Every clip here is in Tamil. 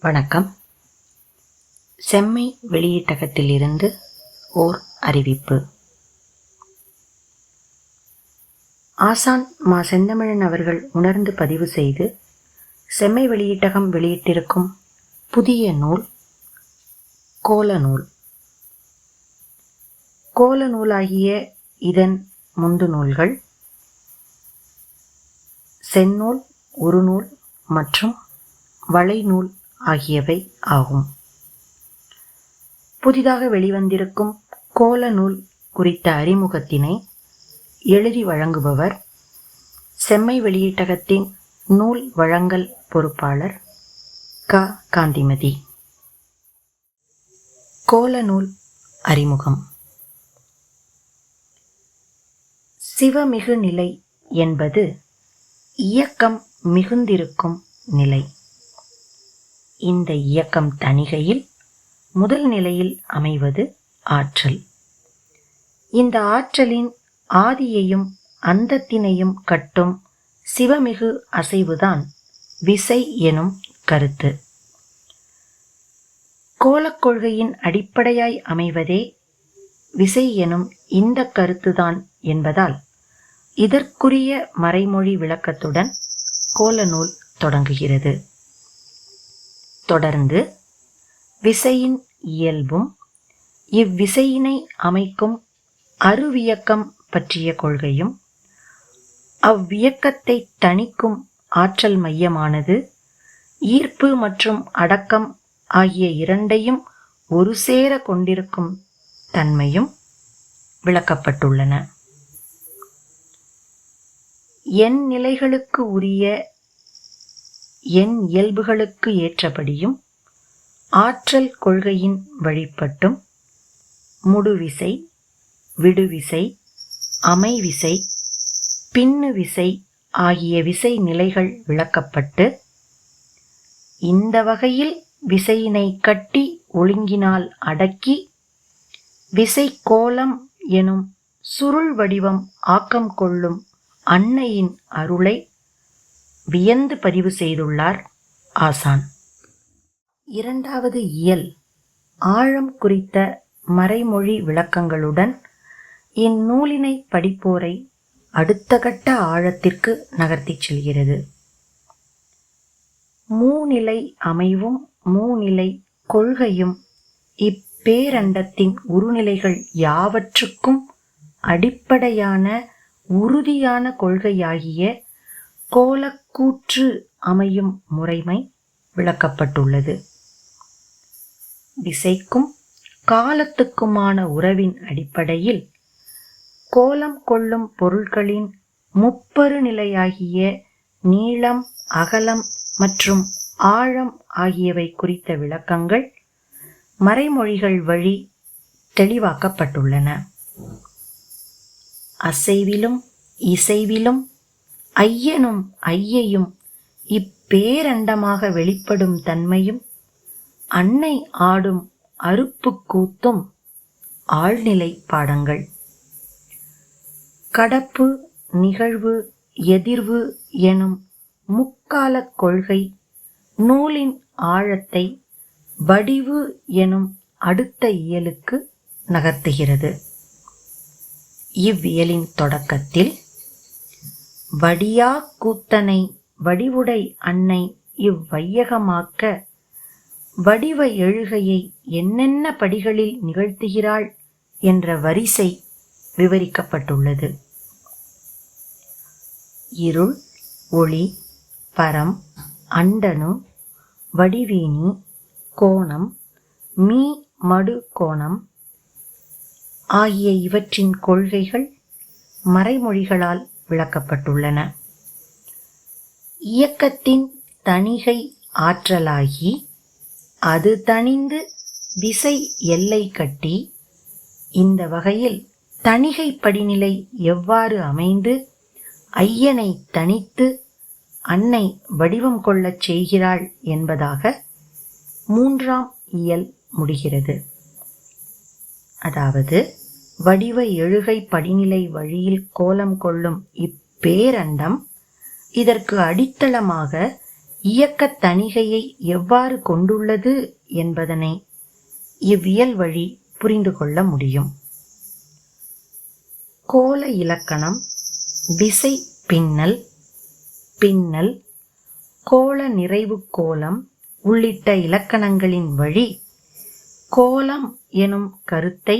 வணக்கம். செம்மை வெளியீட்டகத்திலிருந்து ஓர் அறிவிப்பு. ஆசான் மா செந்தமிழன் அவர்கள் உணர்ந்து பதிவு செய்து செம்மை வெளியீட்டகம் வெளியிட்டிருக்கும் புதிய நூல் கோல நூல். கோல நூலாகிய இதன் முந்து நூல்கள் செந்நூல் உருநூல் மற்றும் வளைநூல் ஆகியவை ஆகும். புதிதாக வெளிவந்திருக்கும் கோல நூல் குறித்த அறிமுகத்தினை எழுதி வழங்குபவர் செம்மை வெளியீட்டகத்தின் நூல் வழங்கல் பொறுப்பாளர் க. காந்திமதி. கோல நூல் அறிமுகம். சிவமிகு நிலை என்பது இயக்கம் மிகுந்திருக்கும் நிலை. இந்த இயக்கம் தணிகையில் முதல் நிலையில் அமைவது ஆற்றல். இந்த ஆற்றலின் ஆதியையும் அந்தத்தினையும் கட்டும் சிவமிகு அசைவுதான் விசை எனும் கருத்து. கோலக் கொள்கையின் அடிப்படையாய் அமைவதே விசை எனும் இந்த கருத்துதான் என்பதால் இதற்குரிய மறைமொழி விளக்கத்துடன் கோல நூல் தொடங்குகிறது. தொடர்ந்து விசையின் இயல்பும் இவ்விசையினை அமைக்கும் அருவியக்கம் பற்றிய கொள்கையும் அவ்வியக்கத்தை தணிக்கும் ஆற்றல் மையமானது ஈர்ப்பு மற்றும் அடக்கம் ஆகிய இரண்டையும் ஒரு சேர கொண்டிருக்கும் தன்மையும் விளக்கப்பட்டுள்ளன. என் நிலைகளுக்கு உரிய என் இயல்புகளுக்கு ஏற்றபடியும் ஆற்றல் கொள்கையின் வழிபட்டும் முடுவிசை விடுவிசை அமைவிசை பின்னு விசை ஆகிய விசை நிலைகள் விளக்கப்பட்டு இந்த வகையில் விசையினை கட்டி ஒழுங்கினால் அடக்கி விசை கோலம் எனும் சுருள் வடிவம் ஆக்கம் கொள்ளும் அன்னையின் அருளை வியந்து பதிவு செய்துள்ளார் ஆசான். இரண்டாவது இயல். ஆழம் குறித்த மறைமொழி விளக்கங்களுடன் இந்நூலினை படிப்போரை அடுத்த கட்ட ஆழத்திற்கு நகர்த்திச் செல்கிறது. மூநிலை அமைவும் மூநிலை கொள்கையும் இப்பேரண்டத்தின் உருநிலைகள் யாவற்றுக்கும் அடிப்படையான உறுதியான கொள்கையாகிய கோலக்கூற்று அமையும் முறைமை விளக்கப்பட்டுள்ளது. விசைக்கும் காலத்துக்குமான உறவின் அடிப்படையில் கோலம் கொள்ளும் பொருட்களின் முப்பரு நிலையாகிய நீளம் அகலம் மற்றும் ஆழம் ஆகியவை குறித்த விளக்கங்கள் மறைமொழிகள் வழி தெளிவாக்கப்பட்டுள்ளன. அசைவிலும் இசைவிலும் ஐயனும் ஐயையும் இப்பேரண்டமாக வெளிப்படும் தன்மையும் அன்னை ஆடும் அறுப்பு கூத்தும் ஆழ்நிலை பாடங்கள். கடப்பு நிகழ்வு எதிர்வு எனும் முக்காலக் கொள்கை நூலின் ஆழத்தை வடிவு எனும் அடுத்த இயலுக்கு நகர்த்துகிறது. இவ்வியலின் தொடக்கத்தில் வடியா கூத்தனை வடிவுடை அன்னை இவ்வையகமாக்க வடிவ எழுகையை என்னென்ன படிகளில் நிகழ்த்துகிறாள் என்ற வரிசை விவரிக்கப்பட்டுள்ளது. இருள் ஒளி பரம் அண்டனு வடிவேணி கோணம் மீ மடு கோணம் ஆகிய இவற்றின் கொள்கைகள் மறைமொழிகளால் விளக்கப்பட்டுள்ளன. இயக்கத்தின் தணிகை ஆற்றலாகி அது தணிந்து விசை எல்லை கட்டி இந்த வகையில் தணிகை படிநிலை எவ்வாறு அமைந்து ஐயனை தனித்து அன்னை வடிவம் கொள்ளச் செய்கிறாள் என்பதாக மூன்றாம் இயல் முடிகிறது. அதாவது வடிவ எழுகை படிநிலை வழியில் கோலம் கொள்ளும் இப்பேரண்டம் இதற்கு அடித்தளமாக இயக்க தணிகையை எவ்வாறு கொண்டுள்ளது என்பதனை இவ்வியல் வழி புரிந்து கொள்ள முடியும். கோல இலக்கணம் விசை பின்னல் பின்னல் கோல நிறைவு கோலம் உள்ளிட்ட இலக்கணங்களின் வழி கோலம் எனும் கருத்தை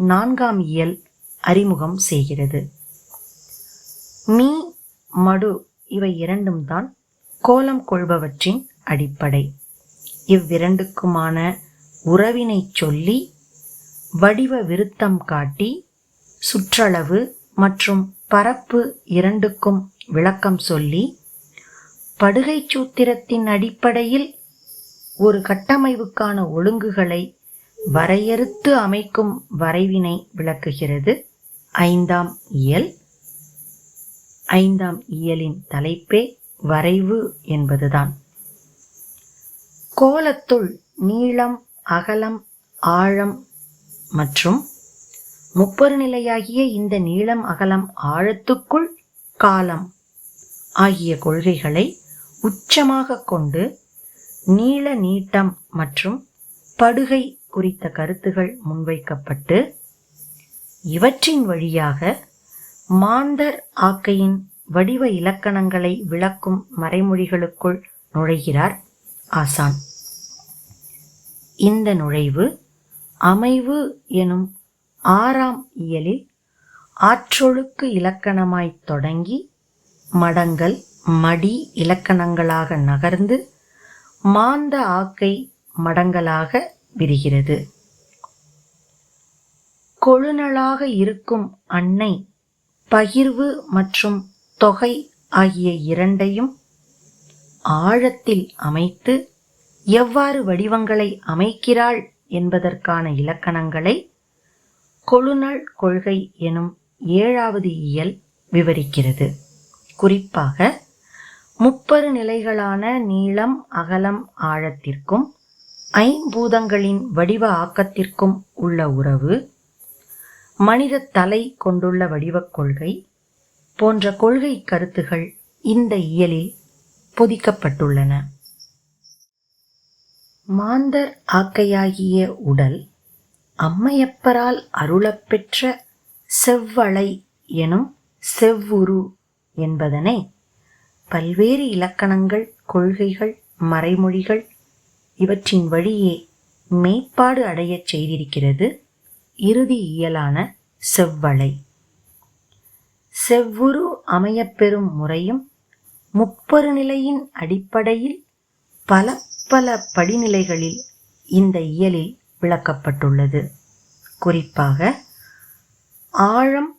நான்காம் இயல் அறிமுகம் செய்கிறது. மீ மடு இவை இரண்டும் தான் கோலம் கொள்பவற்றின் அடிப்படை. இவ்விரண்டுக்குமான உறவினைச் சொல்லி வடிவ விருத்தம் காட்டி சுற்றளவு மற்றும் பரப்பு இரண்டுக்கும் விளக்கம் சொல்லி படுகை சூத்திரத்தின் அடிப்படையில் ஒரு கட்டமைவுக்கான ஒழுங்குகளை வரையறுத்து அமைக்கும் வரைவினை விளக்குகிறது. ஐந்தாம் இயல். ஐந்தாம் இயலின் தலைப்பே வரைவு என்பதுதான். கோலத்துள் நீளம் அகலம் ஆழம் மற்றும் முப்பரு நிலையாகிய இந்த நீளம் அகலம் ஆழத்துக்குள் காலம் ஆகிய கொள்கைகளை உச்சமாக கொண்டு நீள நீட்டம் மற்றும் படுகை குறித்த கருத்துகள் முன்வைக்கப்பட்டு இவற்றின் வழியாக மாந்தர் ஆக்கையின் வடிவ இலக்கணங்களை விளக்கும் மறைமொழிகளுக்குள் நுழைகிறார் ஆசான். இந்த நுழைவு அமைவு எனும் ஆறாம் இயலில் ஆற்றொழுக்கு இலக்கணமாய்த் தொடங்கி மடங்கள் மடி இலக்கணங்களாக நகர்ந்து மாந்த ஆக்கை மடங்களாக விரிகிறது. கொழுநலாக இருக்கும் அன்னை பகிர்வு மற்றும் தொகை ஆகிய இரண்டையும் ஆழத்தில் அமைத்து எவ்வாறு வடிவங்களை அமைக்கிறாள் என்பதற்கான இலக்கணங்களை கொழுநல் கொள்கை எனும் ஏழாவது இயல் விவரிக்கிறது. குறிப்பாக முப்பரு நிலைகளான நீளம் அகலம் ஆழத்திற்கும் ஐம்பூதங்களின் வடிவ ஆக்கத்திற்கும் உள்ள உறவு மனித தலை கொண்டுள்ள வடிவக் கொள்கை போன்ற கொள்கை கருத்துகள் இந்த இயலில் பொதிக்கப்பட்டுள்ளன. மாந்தர் ஆக்கையாகிய உடல் அம்மையப்பரால் அருளப்பெற்ற செவ்வளை எனும் செவ்வுரு என்பதனை பல்வேறு இலக்கணங்கள் கொள்கைகள் மறைமொழிகள் இவற்றின் வழியே மேம்பாடு அடையச் செய்திருக்கிறது. இறுதி இயலான செவ்வளை செவ்வுரு அமையப்பெறும் முறையும் முப்பரு நிலையின் அடிப்படையில் பல பல படிநிலைகளில் இந்த இயலில் விளக்கப்பட்டுள்ளது. குறிப்பாக ஆழம்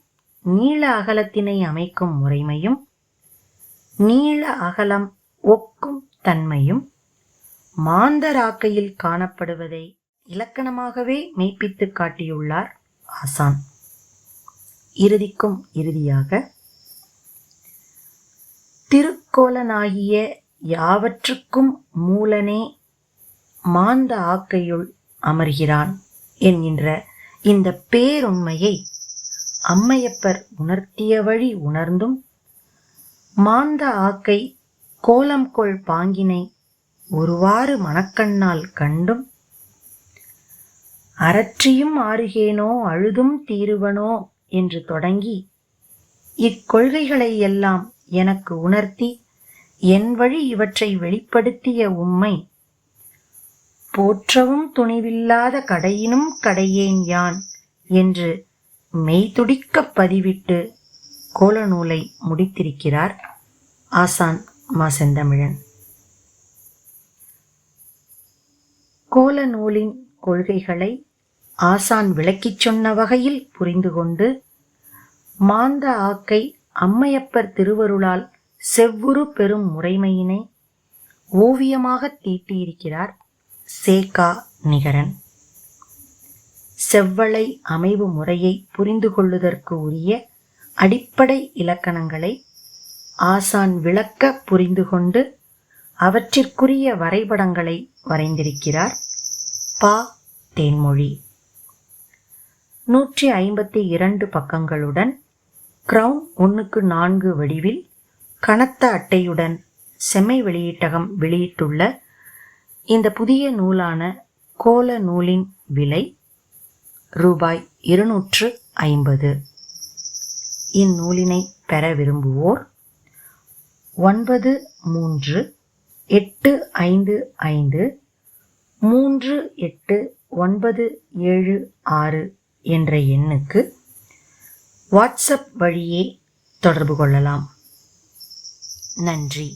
நீள அகலத்தினை அமைக்கும் முறைமையும் நீள அகலம் ஒக்கும் தன்மையும் மாந்தராக்கையில் காணப்படுவதை இலக்கணமாகவே மெய்ப்பித்து காட்டியுள்ளார் ஆசான் இறுதிக்கும் இறுதியாக திருக்கோலனாகிய யாவற்றுக்கும் மூலனே மாந்த ஆக்கையுள் அமர்கிறான் என்கின்ற இந்த பேருண்மையை அம்மையப்பர் உணர்த்திய வழி உணர்ந்தும் மாந்த ஆக்கை கோலம் கொள் பாங்கினை ஒருவாறு மணக்கண்ணால் கண்டும் அறற்றியும் ஆறுகேனோ அழுதும் தீருவனோ என்று தொடங்கி இக்கொள்கைகளை எல்லாம் எனக்கு உணர்த்தி என் வழி இவற்றை வெளிப்படுத்திய உம்மை போற்றவும் துணிவில்லாத கடையினும் கடையேன் யான் என்று மெய்துடிக்கப் பதிவிட்டு கோலநூலை முடித்திருக்கிறார் ஆசான் மா செந்தமிழன் கோலநூலின் கொள்கைகளை ஆசான் விளக்கிச் சொன்ன வகையில் புரிந்து கொண்டு மாந்த ஆக்கை அம்மையப்பர் திருவருளால் செவ்வுரு பெறும் முறைமையினை ஓவியமாக தீட்டியிருக்கிறார் சேகா நிகரன். செவ்வளை அமைவு முறையை புரிந்து கொள்ளுதற்கு உரிய அடிப்படை இலக்கணங்களை ஆசான் விளக்க புரிந்து கொண்டு அவற்றிற்குரிய வரைபடங்களை வரைந்திருக்கிறார் பா தேன்மொழி. நூற்றி ஐம்பத்தி இரண்டு பக்கங்களுடன் கிரவுன் ஒன்றுக்கு நான்கு வடிவில் கனத்த அட்டையுடன் செம்மை வெளியீட்டகம் வெளியிட்டுள்ள இந்த புதிய நூலான கோல நூலின் விலை ரூபாய் இருநூற்று ஐம்பது. இந்நூலினை பெற விரும்புவோர் ஒன்பது மூன்று எட்டு ஐந்து ஐந்து மூன்று எட்டு ஒன்பது ஏழு ஆறு என்ற எண்ணுக்கு வாட்ஸ்அப் வழியே தொடர்பு கொள்ளலாம். நன்றி.